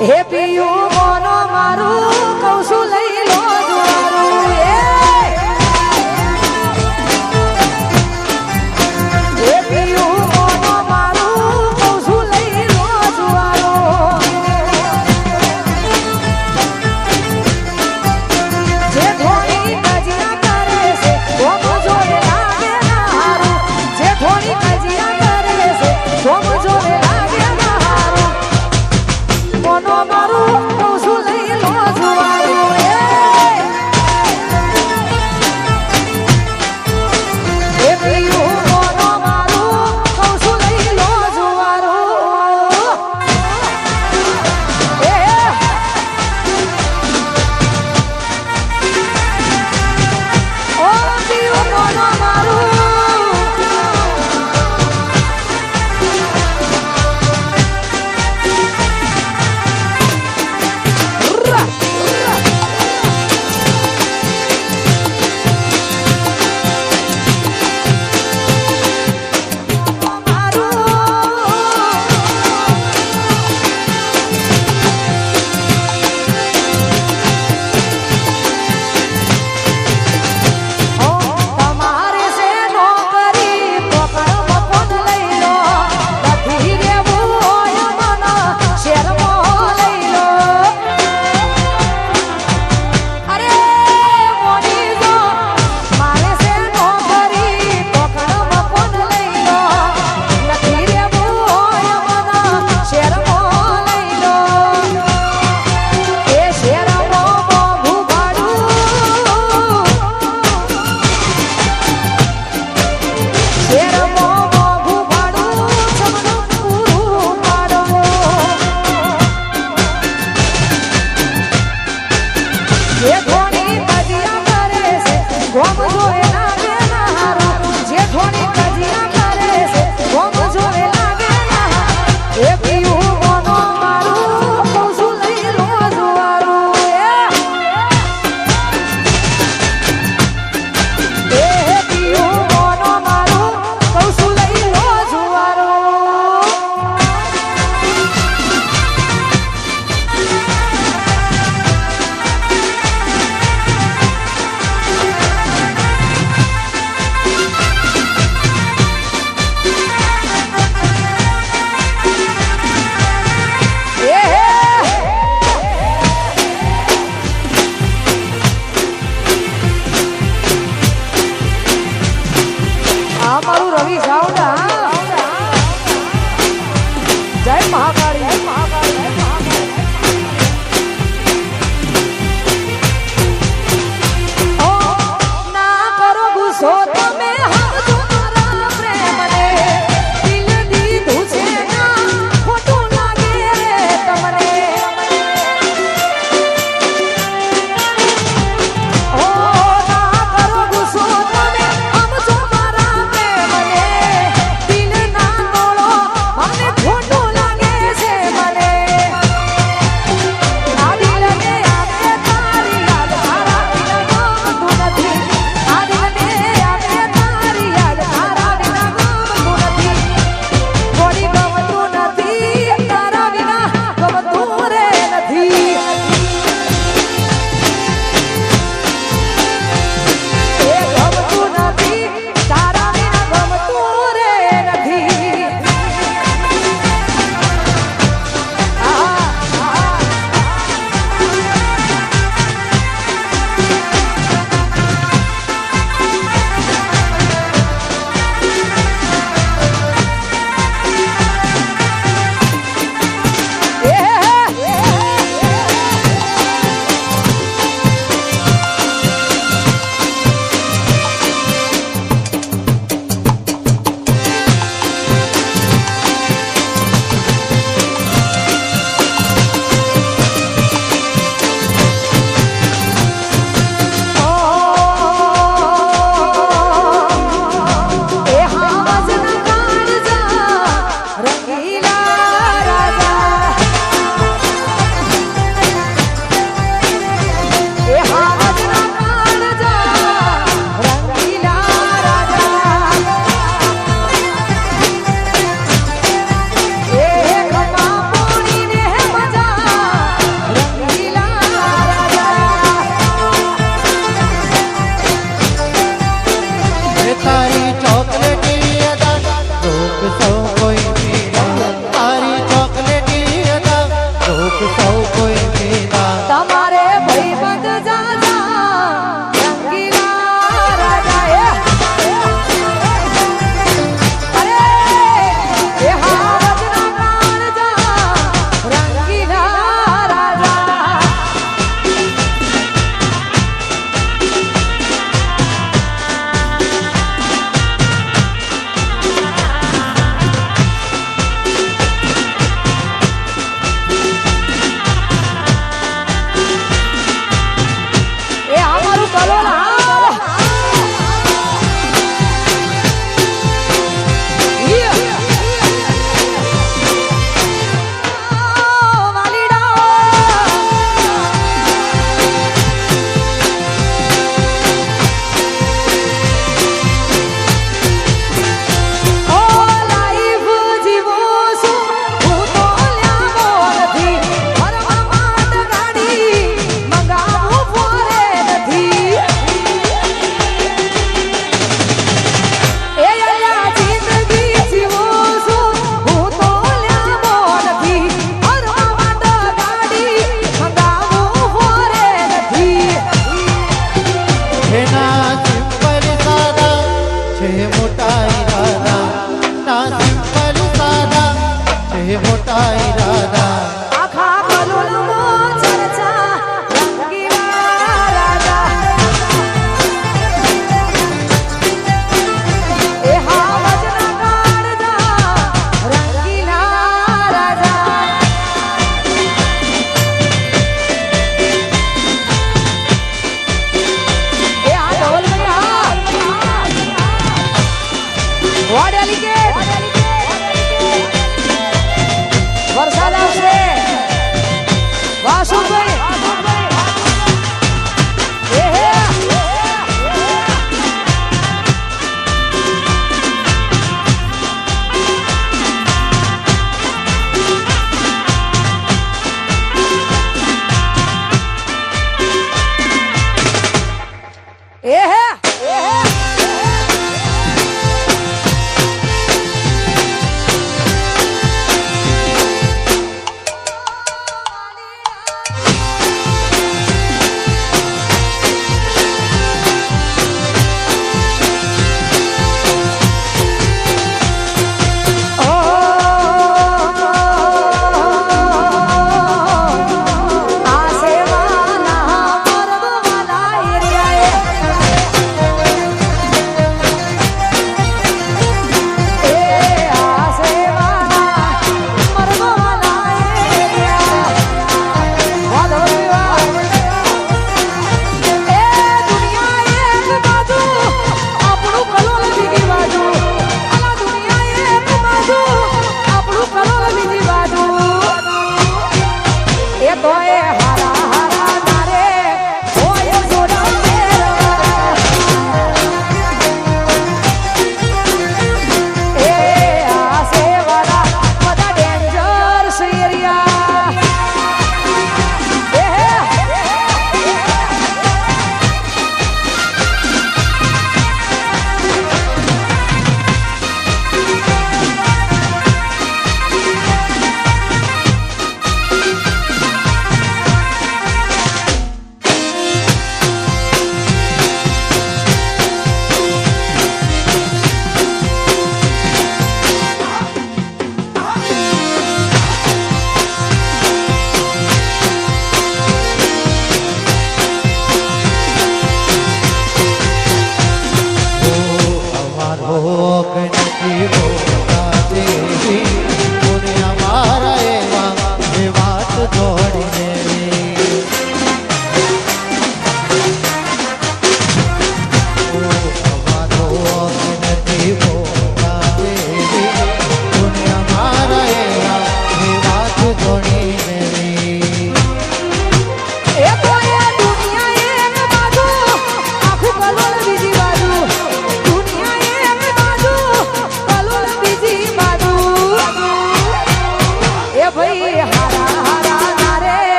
હે પિયું મોનો મારું. Get up. છે મોટા ઈરાદા ના સિમ્પલ સાદા છે મોટા Yeah.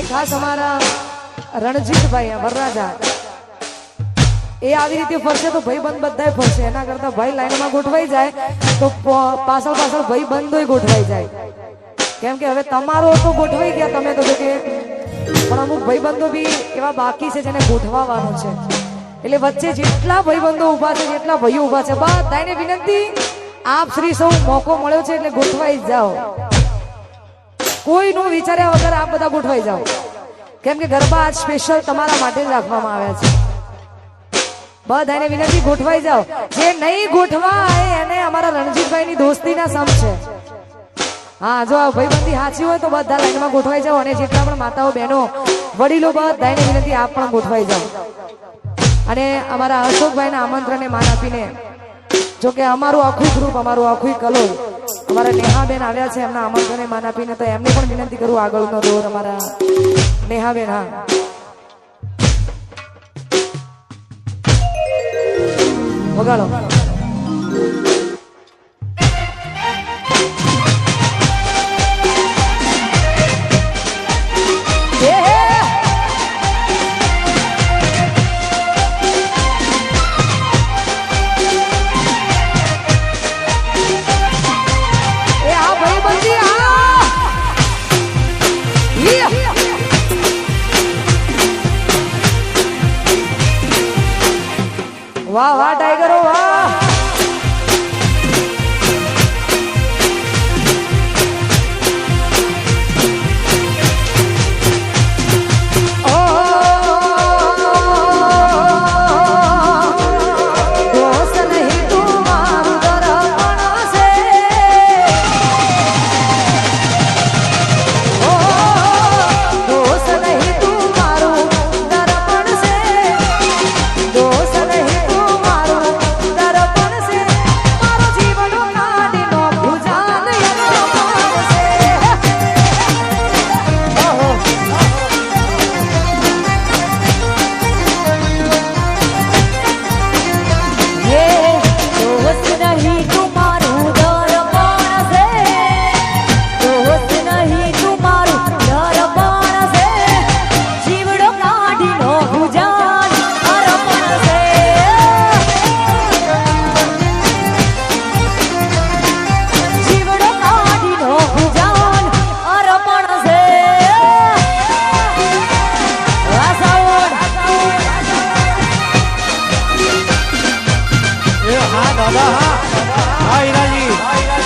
ભાઈ ખાસ અમારા રણજીતભાઈ વરરાજા એ આવી રીતે ફરશે તો ભાઈ બંધ બધાય ફરશે. એના કરતા ભાઈ લાઈનમાં ગોઠવાઈ જાય તો પાછળ પાછળ ભાઈ બંધોય ગોઠવાઈ જાય. કેમ કે હવે તમારો તો ગોઠવાઈ ગયા તમે તો કે, પણ અમુક ભાઈબંધો બી એવા બાકી છે જેને ગોઠવાવાનું છે. એટલે વચ્ચે જેટલા ભાઈબંધો ઊભા છે, જેટલા ભાઈઓ ઊભા છે બધાને વિનંતી, આપ શ્રી સૌ મોકો મળ્યો છે એટલે ગોઠવાઈ જાઓ. કોઈનું વિચાર્યા વગર આપ બધા ગોઠવાઈ જાઓ. કેમ કે ગરબા આજ સ્પેશિયલ તમારા માટે જ રાખવામાં આવ્યા છે. બધાને વિનંતી, ગોઠવાઈ જાઓ. જે નહીં ગોઠવાય એને અમારા રણજીતભાઈની દોસ્તીના સમ છે. હા, જો આ ભાઈબંધી સાચી હોય તો બધા લાઈનમાં ગોઠવાઈ જાઓ અને જેટલા પણ માતાઓ, બહેનો, વડીલો, બધાને વિનંતી, આપ પણ ગોઠવાઈ જાઓ. અને અમારા અશોકભાઈના આમંત્રણને માન આપીને જો કે અમારું આખું ગ્રુપ અમારું આખું કલોલ અમારા નેહાબેન આવ્યા છે, એમના આમંત્રણે માન આપીને તો એમને પણ વિનંતી કરું, આગળનો દોર અમારા નેહાબેન, હા. વગાડો. હા દાદા હા. હા